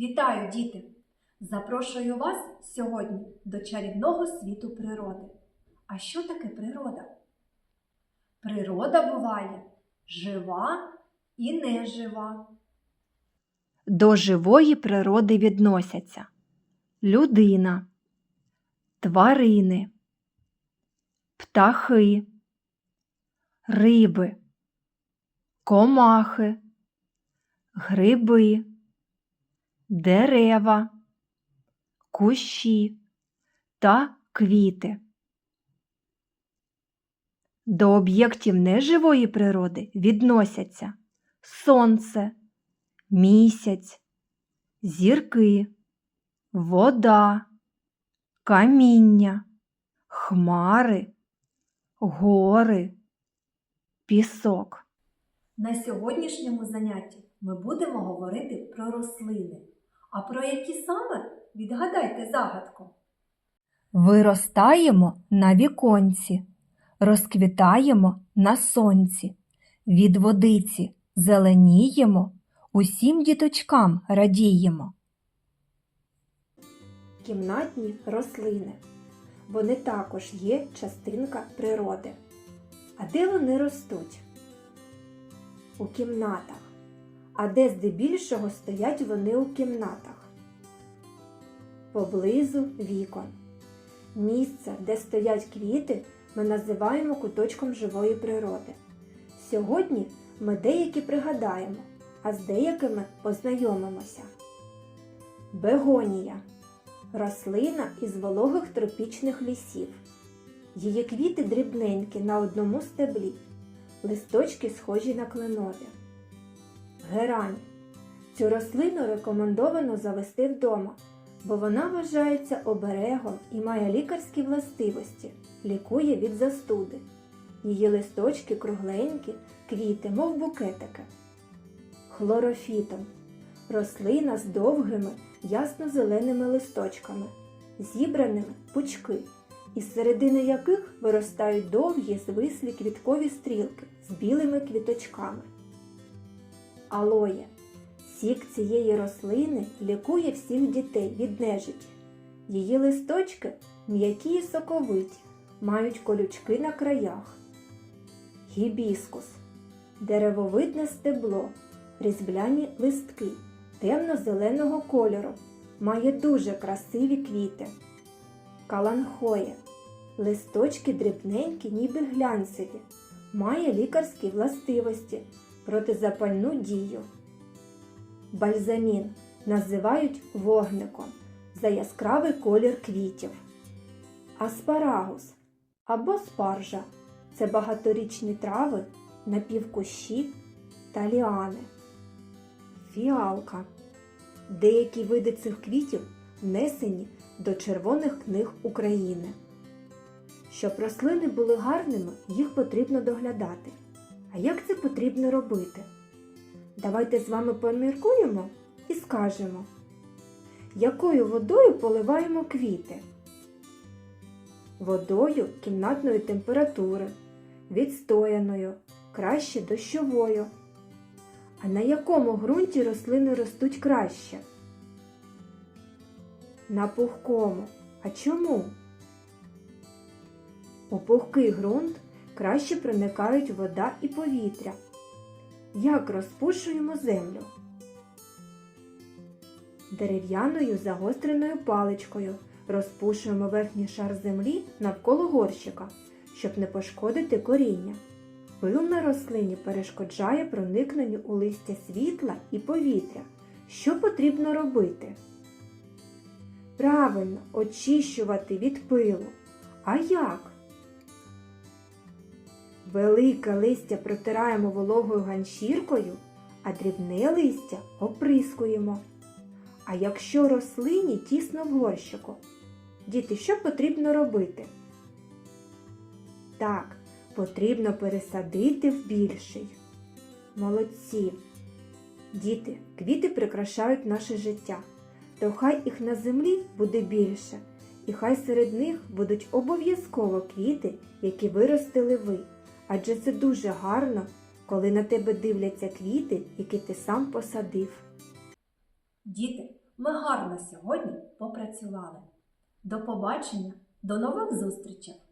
Вітаю, діти! Запрошую вас сьогодні до чарівного світу природи. А що таке природа? Природа буває жива і нежива. До живої природи відносяться людина, тварини, птахи, риби, комахи, гриби, дерева, кущі та квіти. До об'єктів неживої природи відносяться сонце, місяць, зірки, вода, каміння, хмари, гори, пісок. На сьогоднішньому занятті ми будемо говорити про рослини. А про які саме відгадайте загадку. Виростаємо на віконці, розквітаємо на сонці, від водиці зеленіємо, усім діточкам радіємо. Кімнатні рослини. Вони також є частинка природи. А де вони ростуть? У кімнатах. А де здебільшого стоять вони у кімнатах? Поблизу вікон. Місце, де стоять квіти, ми називаємо куточком живої природи. Сьогодні ми деякі пригадаємо, а з деякими познайомимося. Бегонія рослина із вологих тропічних лісів. Її квіти дрібненькі на одному стеблі, листочки схожі на кленові. Герань. Цю рослину рекомендовано завести вдома, бо вона вважається оберегом і має лікарські властивості, лікує від застуди. Її листочки кругленькі, квіти, мов букетики. Хлорофітом. Рослина з довгими, ясно-зеленими листочками, зібраними пучки, із середини яких виростають довгі звислі квіткові стрілки з білими квіточками. Алоє. Сік цієї рослини лікує всіх дітей від нежиті. Її листочки м'які і соковиті, мають колючки на краях. Гібіскус деревовидне стебло, різбляні листки темно-зеленого кольору, має дуже красиві квіти. Каланхоє листочки дрібненькі, ніби глянцеві, має лікарські властивості, протизапальну дію. Бальзамін називають вогником за яскравий колір квітів. Аспарагус або спаржа це багаторічні трави, напівкущі та ліани. Фіалка. Деякі види цих квітів внесені до червоних книг України. Щоб рослини були гарними, їх потрібно доглядати. А як це потрібно робити? Давайте з вами поміркуємо і скажемо, якою водою поливаємо квіти? Водою кімнатної температури, відстояною, краще дощовою. А на якому ґрунті рослини ростуть краще? На пухкому. А чому? У пухкий ґрунт краще проникають вода і повітря. Як розпушуємо землю? Дерев'яною загостреною паличкою розпушуємо верхній шар землі навколо горщика, щоб не пошкодити коріння. Пил на рослині перешкоджає проникненню у листя світла і повітря. Що потрібно робити? Правильно, очищувати від пилу. А як? Велике листя протираємо вологою ганчіркою, а дрібне листя оприскуємо. А якщо рослині тісно в горщику, діти, що потрібно робити? Так, потрібно пересадити в більший. Молодці! Діти, квіти прикрашають наше життя, то хай їх на землі буде більше, і хай серед них будуть обов'язково квіти, які виростили ви. Адже це дуже гарно, коли на тебе дивляться квіти, які ти сам посадив. Діти, Ми гарно сьогодні попрацювали. До побачення, до нових зустрічей!